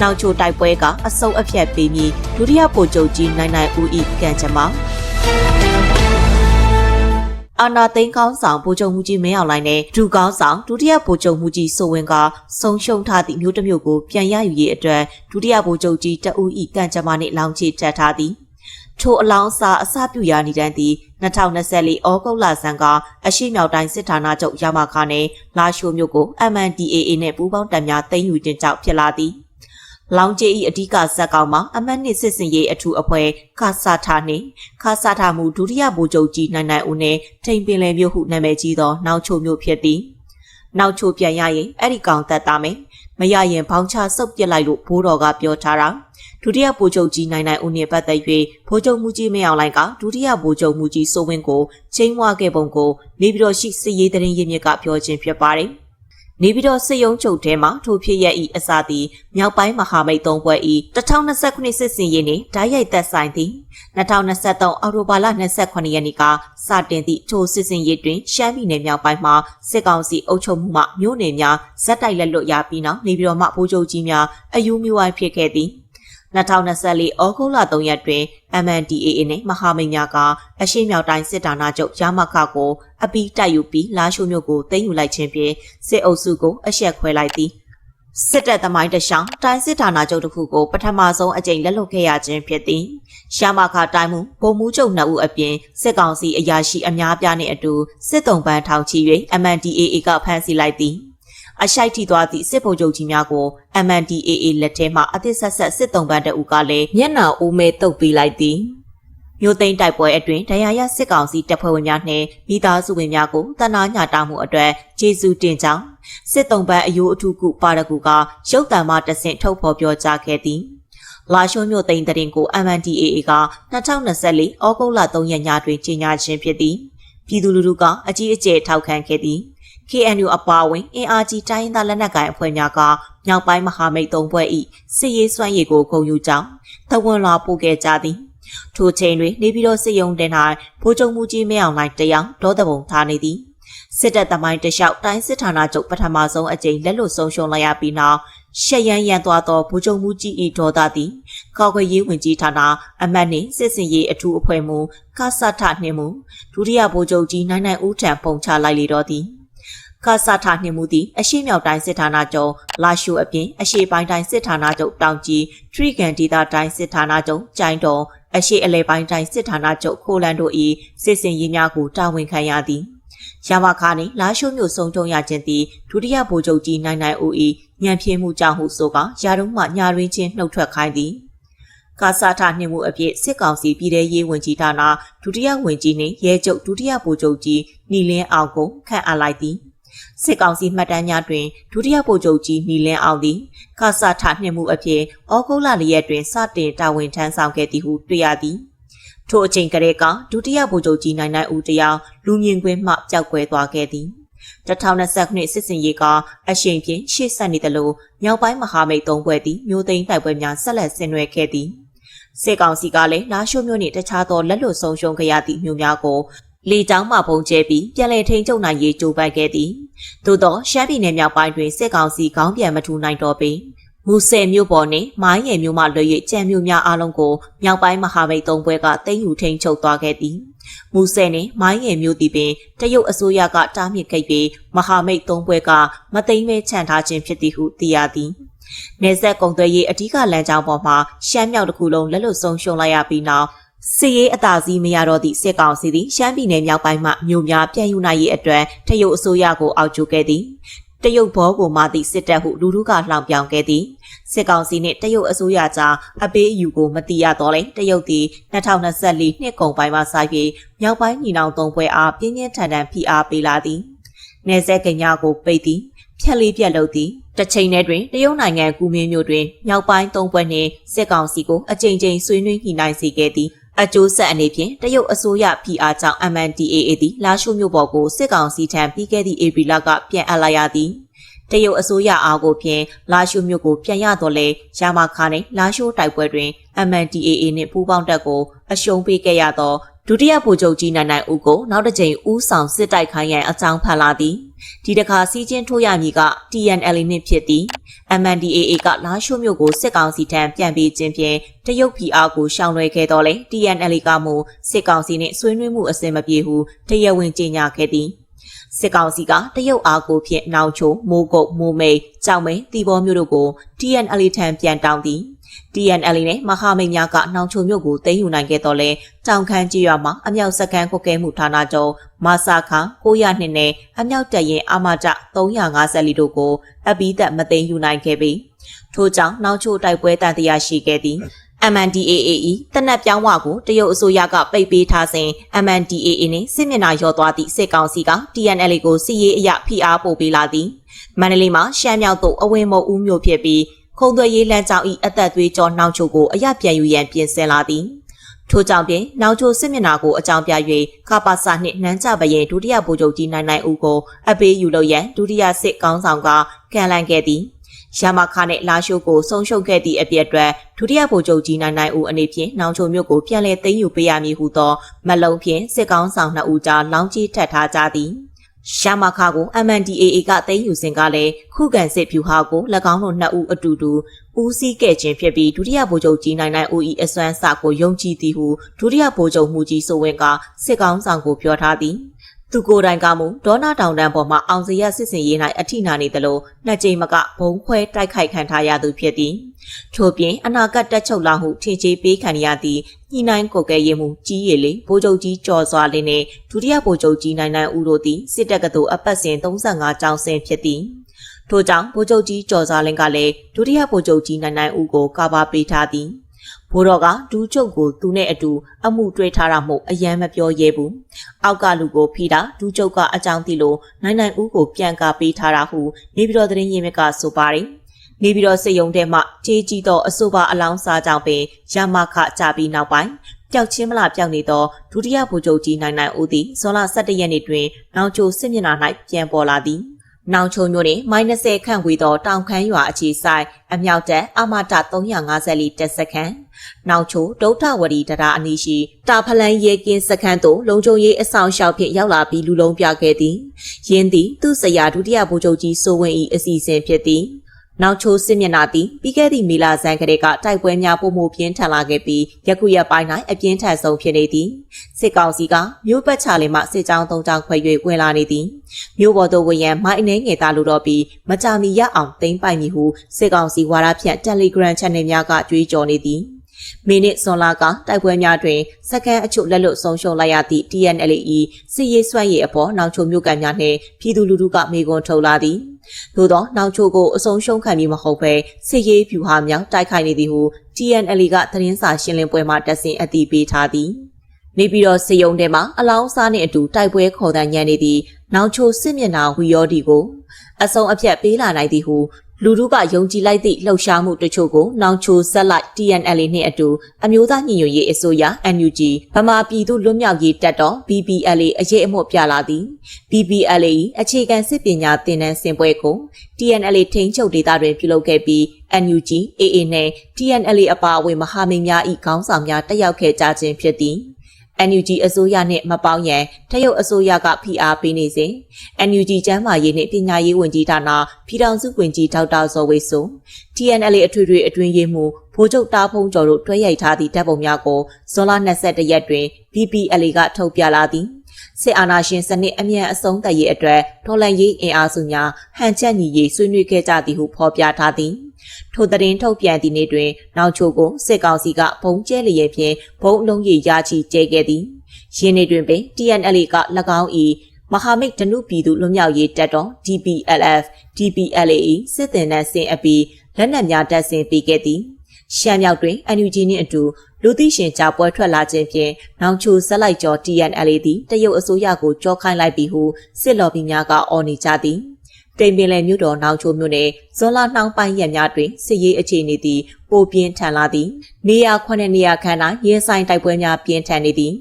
နောက်ချိုတိုက်ပွဲကအစုံအဖြတ်ပေးပြီးဒုတိယဗိုလ်ချုပ်ကြီးနိုင်နိုင်ဦးဤကံကြမ္မာအာနာသိန်းကောင်းဆောင်ဗိုလ်ချုပ်မှုကြီးမင်းအောင်လှိုင်နဲ့ဒူကောင်းဆောင်ဒုတိယဗိုလ်ချုပ်မှုကြီးစိုးဝင်းကဆုံးရှုံးထားသည့်မျိုးတစ်မျိုးကိုပြန်ရယူရေးအတွက်ဒုတိယဗိုလ်ချုပ်ကြီးတအူဤကံကြမ္မာနှင့်လောင်ချတက်ထားသည်ထိုအလောင်းစာအစပြုရာနေတန်းသည်2024ဩဂုတ်လဆန်းကအရှိမြောက်တိုင်းစစ်ဌာနချုပ်ရမခနဲ့လာရှိုမျိုးကို MNDAA နဲ့ပူးပေါင်းတပ်များသိမ်းယူခြင်းကြောင့်ဖြစ်လာသည် လောင်ကျဲဤအဓိကဇက်ကောင်မှာအမတ်နှစ်စစ်စင်ရေးအထူးအဖွဲ့ခါစာထာနှင့်ခါစာထာမှုဒုတိယဗိုလ်ချုပ်ကြီးနိုင်နိုင်ဦးနှင့်ထိန်ပင်လယ်မြို့ဟုနာမည်ကြီးသောနောက်ချိုမြို့ဖြစ်သည်နောက်ချိုပြန်ရရင်အဲ့ဒီကောင်သက်သားမယ်မရရင်ဘောင်းချဆုပ်ပစ်လိုက်လို့ဘိုးတော်ကပြောထားတာဒုတိယဗိုလ်ချုပ်ကြီးနိုင်နိုင်ဦးနှင့်ပတ်သက်၍ဗိုလ်ချုပ်မှုကြီးမင်းအောင်လိုင်ကဒုတိယဗိုလ်ချုပ်မှုကြီးစိုးဝင်းကိုချိန်ဝါခဲ့ပုံကိုနေပြည်တော်ရှိစစ်ရေးတရင်ရင်းမြစ်ကပြောခြင်းဖြစ်ပါတယ် နေပြည်တော်စစ်ရုံးချုပ်ထဲမှာထိုဖြစ်ရဲ့ဤအစသည်မြောက်ပိုင်းမဟာမိတ်သုံးဘွဲ့ဤ2020ခုနှစ်စစ်စင်ရေးနှင့်ဓာတ်ရိုက်သက်ဆိုင်သည့်2023အောက်တိုဘာလ28ရက်နေ့ကစတင်သည့်ထိုစစ်စင်ရေးတွင်ရှမ်းပြည်နယ်မြောက်ပိုင်းမှာစစ်ကောင်စီအုပ်ချုပ်မှုမှမြို့နယ်များဇက်တိုက်လက်လွတ်ရပြီးနောက်နေပြည်တော်မှဗိုလ်ချုပ်ကြီးများအယူမြူဝိုင်းဖြစ်ခဲ့သည် 2024ဩဂုတ်လ3ရက်တွင် MNDAA နှင့်မဟာမိတ်များကအရှိမြောက်တိုင်းစစ်ဌာနချုပ်ရမခကိုအပီးတိုက်ယူပြီးလာရှိုမြို့ကိုသိမ်းယူလိုက်ခြင်းဖြင့်စစ်အုပ်စုကိုအရှက်ခွဲလိုက်သည်စစ်တပ်သမိုင်းတရှောင်းတိုင်းစစ်ဌာနချုပ်တစ်ခုကိုပထမဆုံးအကြိမ်လက်လွတ်ခဲ့ရခြင်းဖြစ်သည်ရမခတိုင်းမှုဗိုလ်မှူးချုပ်နှစ်ဦးအပြင်စစ်ကောင်စီအရာရှိအများပြားနှင့်အတူစစ်တုံးပန်းထောင်ချီ၍ MNDAA ကဖမ်းဆီးလိုက်သည် အရှိုက်ထိသွားသည့်စစ်ဗိုလ်ချုပ်ကြီးများကို MNDAA လက်ထဲမှအသစ်ဆက်ဆက်စစ်တုံးပန်းတအူကလည်းမျက်နှာဦးမဲတုပ်ပေးလိုက်သည်မြို့သိမ်းတိုက်ပွဲအတွင်းဒဏ်ရာရစစ်ကောင်စီတပ်ဖွဲ့ဝင်များနှင့်မိသားစုဝင်များကိုတနာညတာမှုအတွက်ကျေးဇူးတင်ကြောင်းစစ်တုံးပန်းအယိုးအထူးကုပါရကူကရုပ်တံမှတဆင့်ထုတ်ဖော်ပြောကြားခဲ့သည်လာရှိုးမြို့သိမ်းတဲ့ရင်ကို MNDAA က2024ဩဂုတ်လ3ရက်ညတွင်ကြေညာခြင်းဖြစ်သည်ပြည်သူလူထုကအကြီးအကျယ်ထောက်ခံခဲ့သည် KNU အပါအဝင်အင်အားကြီးတိုင်းရင်းသားလက်နက်ကိုင်အဖွဲ့များကမြောက်ပိုင်းမဟာမိတ်သုံးဖွဲ့၏စစ်ရေးစွမ်းရည်ကိုဂုဏ်ယူကြောင်းသဝန်လာပို့ခဲ့ကြသည်ထိုချိန်တွင်နေပြည်တော်စစ်ရုံးတင်၌ဗိုလ်ချုပ်မှုကြီးမင်းအောင်လှိုင်တယောက်ဒေါသဘုံထားနေသည်စစ်တပ်သမိုင်းတလျှောက်တိုင်းစစ်ဌာနချုပ်ပထမဆုံးအကြိမ်လက်လွတ်ဆုံးရှုံးလိုက်ရပြီးနောက်ရှက်ရန်ရန်သွားသောဗိုလ်ချုပ်မှုကြီး၏ဒေါသသည်ကောက်ခွေရေးဝင်ကြီးဌာနအမတ်နှင့်စစ်စင်ရေးအထူးအဖွဲ့မှကဆထနှင့်မူဒုတိယဗိုလ်ချုပ်ကြီးနိုင်နိုင်ဦးထံပုံချလိုက်လေတော့သည် ကဆထနှင့်မူသည်အရှိမြောက်တိုင်းစစ်ဌာနချုပ်လာရှုအပြင်အရှိပိုင်းတိုင်းစစ်ဌာနချုပ်တောင်ကြီးထရီကန်ဒေသတိုင်းစစ်ဌာနချုပ်ကျိုင်းတော်အရှိအလဲပိုင်းတိုင်းစစ်ဌာနချုပ်ခိုလန်တို့၏စစ်စင်ရေးများကိုတာဝန်ခံရသည်ရမခါနှင့်လာရှိုးမျိုးစုံတုံရခြင်းသည်ဒုတိယဗိုလ်ချုပ်ကြီးနိုင်နိုင်ဦး၏ညံပြင်းမှုကြောင့်ဟုဆိုကရာတုံးမှညာရင်းချင်းနှုတ်ထွက်ခိုင်းသည်ကာစာထနှင့်မှုအဖြစ်စစ်ကောင်စီပြည်ထရေးဝင်ကြီးဌာနဒုတိယဝင်ကြီးနှင့်ရဲချုပ်ဒုတိယဗိုလ်ချုပ်ကြီးနီလင်းအောင်ကိုခန့်အပ်လိုက်သည် စစ်ကောင်စီမှတ်တမ်းများတွင်ဒုတိယဗိုလ်ချုပ်ကြီးနီလင်းအောင်သည်ခါစာထနှင့်မှုအဖြစ်ဩဂုတ်လ၄ရက်တွင်စတင်တာဝန်ထမ်းဆောင်ခဲ့သည်ဟုတွေ့ရသည်ထိုအချိန်ကလေးကဒုတိယဗိုလ်ချုပ်ကြီးနိုင်နိုင်ဦးတယောက်လူမြင်ကွင်းမှပျောက်ကွယ်သွားခဲ့သည်2020ခုနှစ်စစ်စင်ရေးကအရှိန်ဖြင့်ရှေ့ဆက်နေသလိုမြောက်ပိုင်းမဟာမိတ်သုံးဘွဲ့သည်မျိုးသိန်းတိုက်ပွဲများဆက်လက်ဆင်နွှဲခဲ့သည်စစ်ကောင်စီကလည်းလာရှိုးမျိုးနှင့်တခြားသောလက်လွတ်ဆုံးရှုံးခဲ့ရသည့်မျိုးများကို လေတောင်းမှပုံကျဲပြီးပြန်လည်ထိန်ချုပ်နိုင်ရေးကြိုးပမ်းခဲ့သည်သို့သောရှမ်းပြည်နယ်မြောက်ပိုင်းတွင်စစ်ကောင်စီခေါင်းပြန်မထူနိုင်တော့ပေမူဆယ်မြို့ပေါ်နှင့်မိုင်းရယ်မြို့မှလွှဲ၍ကြံမြို့များအားလုံးကိုမြောက်ပိုင်းမဟာမိတ်သုံးဘွဲကသိမ်းယူထိန်ချုပ်သွားခဲ့သည်မူဆယ်နှင့်မိုင်းရယ်မြို့သည်ပင်တရုတ်အစိုးရကတားမြစ်ခဲ့ပြီးမဟာမိတ်သုံးဘွဲကမသိမ်းမဲချန်ထားခြင်းဖြစ်သည်ဟုသိရသည်နေဆက်ကုံသွဲရေးအဓိကလမ်းကြောင်းပေါ်မှာရှမ်းမြောက်တစ်ခုလုံးလက်လွတ်ဆုံးရှုံးလိုက်ရပြီးနောက် စစ်ရေးအသာစီးမရတော့သည့်စစ်ကောင်စီသည်ရှမ်းပြည်နယ်မြောက်ပိုင်းမှမြို့များပြန်ယူနိုင်ရေးအတွက်တရုတ်အစိုးရကိုအောက်ကျခဲ့သည်တရုတ်ဘောကိုမှသည့်စစ်တပ်ဟုလူထုကလှောင်ပြောင်ခဲ့သည်စစ်ကောင်စီနှင့်တရုတ်အစိုးရကြားအပေးအယူကိုမတိရတော့လဲတရုတ်သည်2024နှစ်ကုန်ပိုင်းမှစ၍မြောက်ပိုင်းညီနောင်သုံးပွဲအားပြင်းပြင်းထန်ထန်ဖိအားပေးလာသည်နေဆက်ကညာကိုပိတ်သည်ဖြက်လေးပြက်လုပ်သည်တစ်ချိန်တည်းတွင်တရုတ်နိုင်ငံကူမင်းမြို့တွင်မြောက်ပိုင်းသုံးပွဲနှင့်စစ်ကောင်စီကိုအကြိမ်ကြိမ်ဆွေးနွေးညှိနှိုင်းစေခဲ့သည် အကျိုးဆက်အနေဖြင့်တရုတ်အစိုးရ PR ကြောင့် MNDAA သည်လာရှိုးမြို့ပေါ်ကိုစစ်ကောင်စီထံပြီးခဲ့သည့် AP လကပြန်အပ်လိုက်ရသည်တရုတ်အစိုးရအားကိုဖြင့်လာရှိုးမြို့ကိုပြန်ရတော့လဲရမာခါနှင့်လာရှိုးတိုက်ပွဲတွင် MNDAA နှင့်ပူးပေါင်းတပ်ကိုအရှုံးပေးခဲ့ရသော ဒဒုတိယဗိုလ်ချုပ်ကြီးနိုင်နိုင်ဦးကိုနောက်တစ်ကြိမ်ဦးဆောင်စစ်တိုက်ခိုင်းရန်အကြောင်းဖန်လာသည်ဒီတစ်ခါစီးချင်းထိုးရမည်က TNL နှင့်ဖြစ်သည် MNDAA ကလာရှိုးမြို့ကိုစစ်ကောင်စီထံပြန်ပေးခြင်းဖြင့်တရုတ်ပြည်အားကိုရှောင်လွှဲခဲ့တော်လဲ TNL ကမှစစ်ကောင်စီနှင့်ဆွေးနွေးမှုအစင်မပြေဟုတရားဝင်ကြေညာခဲ့သည်စစ်ကောင်စီကတရုတ်အားကိုဖြင့်နောင်ချိုမိုးကုတ်မိုးမိတ်ကြောင်မဲတီဘောမျိုးတို့ကို TNL ထံပြန်တောင်းသည် TNL နဲ့မဟာမိတ်များကနှောင်ချုံမြို့ကိုသိမ်းယူနိုင်ခဲ့တော့လဲတောင်ခမ်းကြီးရွာမှာအမြောက်စကန်ကွက်ကဲမှုဌာနချုပ်မာစာခါ900နှစ်နဲ့အမြောက်တပ်ရင်အမတ350လီတို့ကိုအပိသက်မသိမ်းယူနိုင်ခဲ့ပြီထို့ကြောင့်နှောင်ချိုတိုက်ပွဲတန်တရားရှိခဲ့သည် MNDAAE တနက်ပြောင်းဝကိုတရုတ်အစိုးရကပိတ်ပေးထားစဉ် MNDAA နဲ့စစ်မျက်နှာရော့သွားသည့်စစ်ကောင်စီက TNL ကိုစစ်ရေးအရဖိအားပို့ပေးလာသည်မန္တလေးမှာရှမ်းမြောက်သို့အဝင်မုံဦးမြို့ဖြစ်ပြီး ခုံသွဲရေးလမ်းကြောင်းဤအသက်သွေးကြောနှောင်ချိုကိုအရပြန်ယူရန်ပြင်ဆင်လာသည်ထို့ကြောင့်ပင်နောက်ချိုစစ်မျက်နှာကိုအကြောင်းပြ၍ခပါစာနှင့်နှမ်းကြပရင်ဒုတိယဗိုလ်ချုပ်ကြီးနိုင်နိုင်ဦးကိုအပေးယူလို့ရန်ဒုတိယစစ်ကောင်းဆောင်ကကန်လန့်ခဲ့သည်ရမခနဲ့လာရှိုးကိုဆုံးရှုံးခဲ့သည့်အပြည့်အတွက်ဒုတိယဗိုလ်ချုပ်ကြီးနိုင်နိုင်ဦးအနေဖြင့်နောင်ချုံမြို့ကိုပြန်လည်သိမ်းယူပေးရမည်ဟုသောမလုံးဖြင့်စစ်ကောင်းဆောင်နှစ်ဦးကြားလောင်းကြီးထပ်ထားကြသည် ရှာမခါကို MNDAA ကသိမ်းယူစဉ်ကလည်းခုခံစစ်ဖြူဟာကို၎င်းတို့နှစ်ဦးအတူတူဦးစီးခဲ့ခြင်းဖြစ်ပြီးဒုတိယဗိုလ်ချုပ်ကြီးနိုင်နိုင်ဦး၏အစွမ်းစကိုယုံကြည်သည်ဟုဒုတိယဗိုလ်ချုပ်မှုကြီးဆိုဝင်ကစစ်ကောင်းဆောင်ကိုပြောထားသည် သူကိုယ်တိုင်ကမူဒေါနာတောင်တန်းပေါ်မှာအောင်စရစစ်စင်ရေး၌အထိနာနေသလိုနှစ်ကြိမ်မကဘုံခွဲတိုက်ခိုက်ခံထားရသူဖြစ်သည်ထို့ပြင်အနာဂတ်တက်ချုပ်လာမှုထင်ကြေးပေးခံရသည့်ညှိနှိုင်းကိုကဲရေးမှုကြီးရည်လေဗိုလ်ချုပ်ကြီးကျော်စွာလင်းနှင့်ဒုတိယဗိုလ်ချုပ်ကြီးနိုင်နိုင်ဦးတို့သည်စစ်တပ်ကသို့အပတ်စဉ်35ကျောင်းဆင်းဖြစ်သည်ထို့ကြောင့်ဗိုလ်ချုပ်ကြီးကျော်စွာလင်းကလည်းဒုတိယဗိုလ်ချုပ်ကြီးနိုင်နိုင်ဦးကိုကာဘာပေးထားသည် ဘိုးတော်ကဒူးချုပ်ကိုသူနဲ့အတူအမှုတွဲထားတာမို့အယမ်းမပြောရဲဘူး။အောက်ကလူကိုဖိတာဒူးချုပ်ကအကြောင်းသိလို့နိုင်နိုင်ဦးကိုပြန်ကာပေးထားတာဟုနေပြည်တော်သတင်းရင်းမြစ်ကဆိုပါတယ်။နေပြည်တော်စစ်ရုံးထဲမှကြေးကြီးသောအဆိုပါအလောင်းစားကြောင့်ပင်ရမခကြပြီးနောက်ပိုင်းပျောက်ချင်းမလားပျောက်နေသောဒုတိယဗိုလ်ချုပ်ကြီးနိုင်နိုင်ဦးသည်ဇွန်လ17ရက်နေ့တွင်နောင်ချိုစစ်မျက်နှာ၌ပြန်ပေါ်လာသည်။ နောင်ချုံမြို့နယ်မိုင်း20ခန့်ဝေသောတောင်ခမ်းရွာအခြေဆိုင်အမြောက်တက်အမတ350လီတက်စခန်းနောင်ချိုဒုဋ္ဌဝရီတရာအနီးရှိတာဖလန်ရဲကင်းစခန်းသို့လုံခြုံရေးအဆောင်ရှောက်ဖြင့်ရောက်လာပြီးလူလုံးပြခဲ့သည်ယင်းသည်သူ့ဆရာဒုတိယဗိုလ်ချုပ်ကြီးစိုးဝင်း၏အစီအစဉ်ဖြစ်သည် နောက်ချိုးစစ်မျက်နှာသည်ပြီးခဲ့သည့်မေလဆန်းကလေးကတိုက်ပွဲများပုံမှုပြင်းထန်လာခဲ့ပြီးယခုရက်ပိုင်း၌အပြင်းထန်ဆုံးဖြစ်နေသည်စစ်ကောင်စီကမြို့ပတ်ချလင်မှစစ်ကြောင်းသုံးကြောင်းခွဲ၍ဝင်လာနေသည်မြို့ပေါ်သို့ဝင်ရန်မိုင်းအနေငယ်သားလိုတော့ပြီးမကြာမီရအောင်သိမ်းပိုက်မည်ဟုစစ်ကောင်စီဝါဒဖြန့် Telegram Channel များကကြွေးကြော်နေသည် မိနစ်စွန်လာကတိုက်ပွဲများတွင်စကန်အချို့လက်လွတ်ဆုံးရှုံးလိုက်ရသည့် TNLE စစ်ရေးစွမ်းရည်အပေါ်နောက်ချုံမြို့ကန်များနှင့်ပြည်သူလူထုကမေခွန်းထုတ်လာသည်သို့သောနောက်ချိုကိုအဆုံးရှုံးခံပြီးမဟုတ်ဘဲစစ်ရေးဖြူဟာမြောက်တိုက်ခိုက်နေသည်ဟု TNL ကသတင်းစာရှင်းလင်းပွဲမှာတက်ဆင်အတည်ပြုထားသည်နေပြီးတော့စေယုံထဲမှာအလောင်းစားနှင့်အတူတိုက်ပွဲခေါ်တမ်းညံနေသည့်နောက်ချိုစစ်မျက်နှာဝီယောဒီကိုအစုံအပြတ်ပေးလာနိုင်သည်ဟု လူထုကယုံကြည်လိုက်သည့်လှုပ်ရှားမှုတချို့ကိုနောင်ချိုဆက်လိုက် TNL နှင့်အတူအမျိုးသားညီညွတ်ရေးအစိုးရ NUG ဗမာပြည်သူလွတ်မြောက်ရေးတပ်တော် BPLA အရေးအမှုပြလာသည် BPLA ၏အခြေခံစစ်ပညာသင်တန်းစင်ပွဲကို TNL ထိန်းချုပ်ဒေသတွင်ပြုလုပ်ခဲ့ပြီး NUG AA နှင့် TNL အပါအဝင်မဟာမိတ်များ၏ခေါင်းဆောင်များတက်ရောက်ခဲ့ကြခြင်းဖြစ်သည် NUG အစိုးရနှင့်မပေါင်းရန်တရုတ်အစိုးရကဖိအားပေးနေစဉ် NUG ကျန်းမာရေးနှင့်ပညာရေးဝန်ကြီးဌာနပြည်ထောင်စုဝန်ကြီးဒေါက်တာဇော်ဝေဆို TNL အထွေထွေအတွင်းရေးမှူးဗိုလ်ချုပ်တားဖုံးကျော်တို့တွဲရိုက်ထားသည့်တပ်ပုံများကိုဇွန်လ22ရက်တွင် BPL ကထုတ်ပြလာသည် စစ်အာဏာရှင်စနစ်အမြန်အဆုံးသတ်ရေးအတွက်ဒေါ်လန်ရေးအင်အားစုများဟန်ချက်ညီရေးဆွေးနွေးခဲ့ကြသည်ဟုဖော်ပြထားသည်ထိုသတင်းထုတ်ပြန်သည့်နေ့တွင်နောက်ချိုကိုစစ်ကောင်စီကဘုံကျဲလျက်ဖြင့်ဘုံလုံးရည်ရချကျဲခဲ့သည်ယင်းနေ့တွင်ပင် TNL က၎င်း၏မဟာမိတ်ဒနုပြည်သူလွတ်မြောက်ရေးတပ်တော် DPLF DPLA စစ်တင်တဲ့ဆင်အပီလက်နက်များတပ်ဆင်ပေးခဲ့သည် ရှမ်းမြောက်တွင် NUG နှင့်အတူလူသိရှင်ကြားပွဲထွက်လာခြင်းဖြင့်နောင်ချိုဆက်လိုက်ကျော် TNL သည်တရုတ်အစိုးရကိုကြောခိုင်းလိုက်ပြီးဟုစစ်လော်ဘီများကအော်နေကြသည်တိမ်ပင်လယ်မြို့တော်နောင်ချိုမြို့နယ်ဇွန်လနှောင်းပိုင်းရက်များတွင်စစ်ရေးအခြေအနေသည်ပိုပြင်းထန်လာသည်နေရာခုနှစ်နေရာခန့်၌ရဲဆိုင်တိုက်ပွဲများပြင်းထန်နေသည်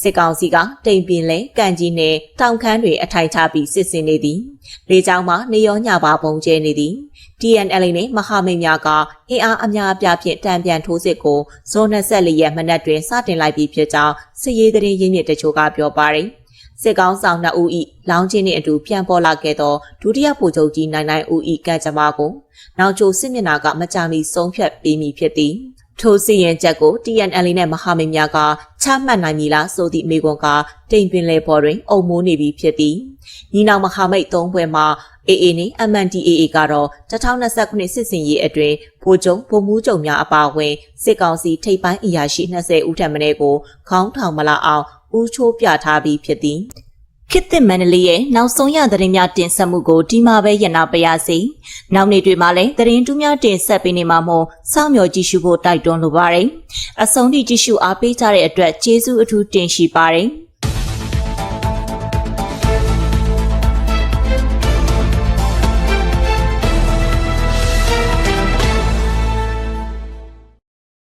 စစ်ကောင်စီကတိမ်ပင်လယ်ကန့်ကြီးနှင့်တောင်ခမ်းတွင်အထိုင်ချပြီးစစ်ဆင်နေသည်လေကြောင်းမှနေရောညပါပုံကျဲနေသည် TNL နဲ့မဟာမိတ်များကအင်အားအများအပြားဖြင့်တံပြန်ထိုးစစ်ကိုဇွန်24ရက်မနက်တွင်စတင်လိုက်ပြီးဖြစ်ကြောင်းစစ်ရေးသတင်းရင်းမြစ်တချို့ကပြောပါတယ်။စစ်ကောင်းဆောင်2ဦး၏လောင်းချင်းနှင့်အတူပြန်ပေါ်လာခဲ့သောဒုတိယဗိုလ်ချုပ်ကြီးနိုင်နိုင်ဦး၏ကံကြမ္မာကိုနောက်ကျိုစစ်မျက်နှာကမကြာမီဆုံးဖြတ်ပေးမည်ဖြစ်သည်။ထိုစီရင်ချက်ကို TNL နဲ့မဟာမိတ်များက ချမှတ်နိုင်မည်လားဆိုသည့်မေးခွန်းကတိမ်ပင်လေပေါ်တွင် အုံမိုးနေပြီဖြစ်သည်။ညီနောင်မဟာမိတ်၃ဘွဲ့မှ AA နဲ့ MNDAA ကတော့2029စစ်စင်ရေးအတွင်းဗိုလ်ချုပ်ဗိုလ်မှူးချုပ်များအပါအဝင်စစ်ကောင်စီထိပ်ပိုင်းအရာရှိ20ဦးထပ်မံကိုခေါင်းထောင်မလာအောင်ဦးချိုးပြထားပြီးဖြစ်သည် ခေတ်သစ်မန္တလေးရဲ့နောက်ဆုံးရသတင်းများတင်ဆက်မှုကိုဒီမှာပဲရနာပါရစေ။နောက်နေ့တွေမှာလည်းသတင်းတူးများတင်ဆက်ပေးနေမှာမို့စောင့်မျှော်ကြည့်ရှုဖို့တိုက်တွန်းလိုပါတယ်။အဆုံးထိကြည့်ရှုအားပေးကြတဲ့အတွက်ကျေးဇူးအထူးတင်ရှိပါတယ်။